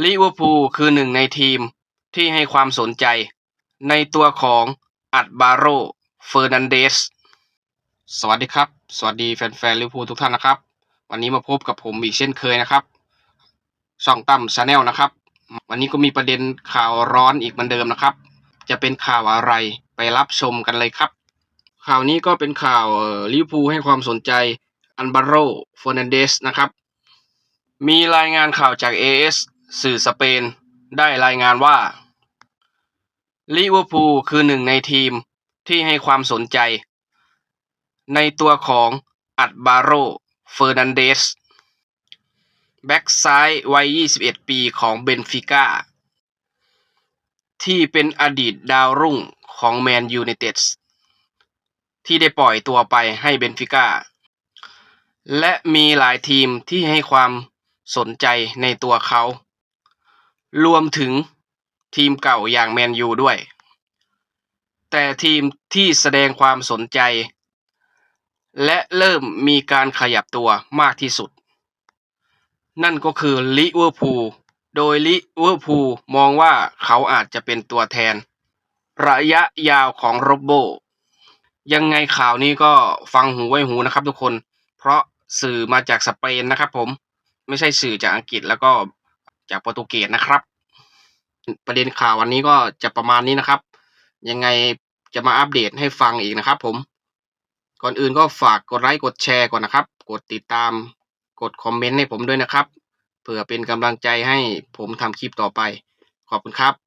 ลิเวอร์พูลคือหนึ่งในทีมที่ให้ความสนใจในตัวของอัดบาโรเฟอร์นันเดส สวัสดีครับ สวัสดีแฟนๆลิเวอร์พูลทุกท่านนะครับ วันนี้มาพบกับผมอีกเช่นเคยนะครับช่องตั้มชาแนลนะครับ วันนี้ก็มีประเด็นข่าวร้อนอีกเหมือนเดิมนะครับ จะเป็นข่าวอะไรไปรับชมกันเลยครับ ข่าวนี้ก็เป็นข่าวลิเวอร์พูลให้ความสนใจอันบาโรเฟอร์นันเดสนะครับ มีรายงานข่าวจาก AS สื่อสเปนได้รายงานว่าลิเวอร์พูลคือหนึ่งในทีมที่ให้ความสนใจ ในตัวของอัดบาโรเฟอร์นันเดสแบ็กซ้ายวัย 21 ปีของเบนฟิก้าที่เป็นอดีตดาวรุ่งของแมนยูไนเต็ดที่ได้ปล่อยตัวไปให้เบนฟิก้าและมีหลายทีมที่ให้ความสนใจในตัวเขา รวมถึงทีมเก่าอย่างแมนยูด้วย แต่ทีมที่แสดงความสนใจ และเริ่มมีการขยับตัวมากที่สุด นั่นก็คือลิเวอร์พูล โดยลิเวอร์พูลมองว่าเขาอาจจะเป็นตัวแทน ระยะยาวของโรบโบ ยังไงข่าวนี้ก็ฟังหูไว้หูนะครับทุกคน เพราะสื่อมาจากสเปนนะครับผม ไม่ใช่สื่อจากอังกฤษแล้วก็จากโปรตุเกสนะครับ ประเด็นข่าววันนี้ก็จะประมาณนี้นะครับ ยังไงจะมาอัปเดตให้ฟังอีกนะครับ ผม ก่อนอื่นก็ฝากกดไลค์กดแชร์ก่อนนะครับ กดติดตาม กดคอมเมนต์ให้ผมด้วยนะครับ เผื่อเป็นกำลังใจให้ผมทำคลิปต่อไป ขอบคุณครับ